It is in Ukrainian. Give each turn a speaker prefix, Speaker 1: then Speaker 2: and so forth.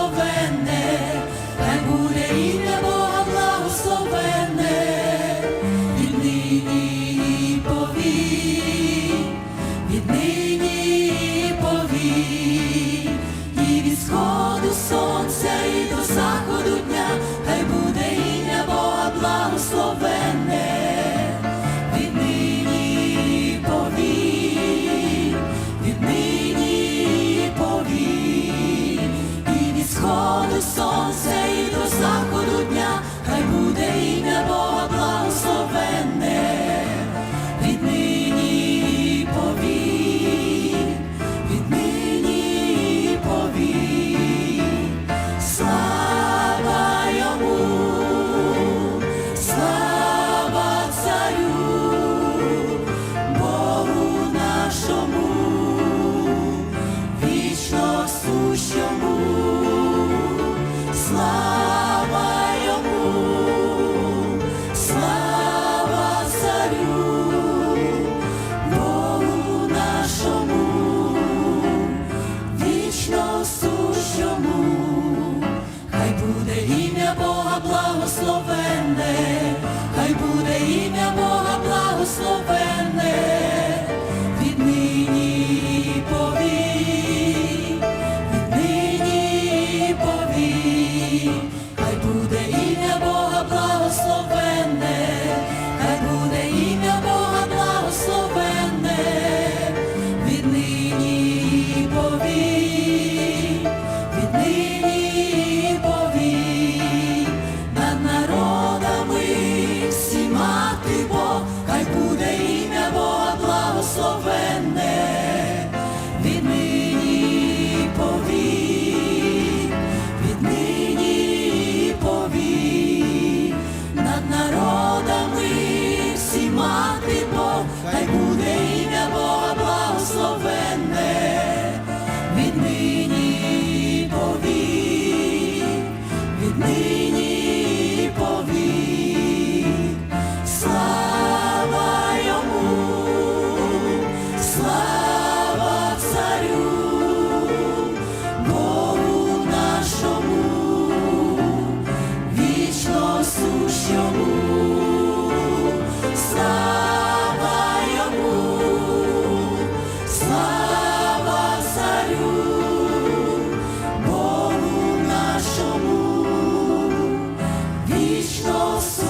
Speaker 1: благословенне, хай буде ім'я Бога благословенне, віднині і повік, віднині і повік, і від сходу сонця, і до заходу дня, хай буде ім'я Бога благословенне, сущому, слава йому, слава царю, Богу нашому, вічно сущому, хай буде ім'я Бога благословенне, хай буде ім'я Бога благословенне, повік, хай буде ім'я Бога благословенне, хай буде ім'я Бога благословенне, віднині і віднині і над народами всіма ти Бог, хай буде ім'я Бога благословенне, віднині віднині dziś nas